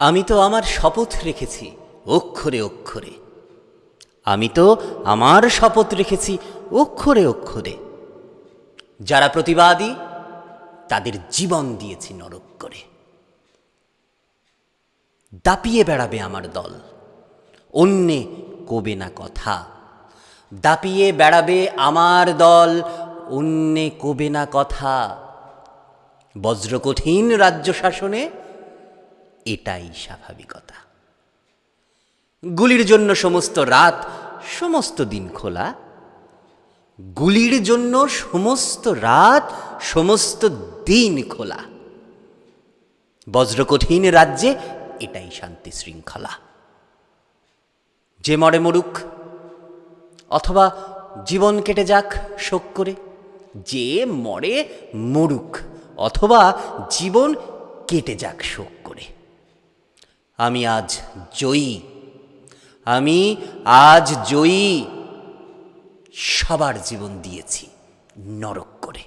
আমি তো আমার শপথ রেখেছি। অক্ষরে অক্ষরে। আমি তো আমার শপথ রেখেছি অক্ষরে অক্ষরে। যারা প্রতিবাদী, তাদের জীবন দিয়েছি নরক করে। দাপিয়ে বেড়াবে আমার দল। অন্যে কবে না কথা। দাপিয়ে বেড়াবে আমার দল। অন্যে কবে না কথা। বজ্রকঠিন রাজ্য শাসনে এটাই স্বাভাবিকতা। গুলির জন্য সমস্ত রাত, সমস্ত দিন খোলা। গুলির জন্য সমস্ত রাত, সমস্ত দিন খোলা। বজ্রকঠিন রাজ্যে এটাই শান্তি শৃঙ্খলা। যে মরে মরুক, অথবা জীবন কেটে যাক শোক করে, যে মরে মরুক, অথবা জীবন কেটে যাক শোক আমি আজ জয়ী। আমি আজ জয়ী। সবার জীবন দিয়েছি নরক করে।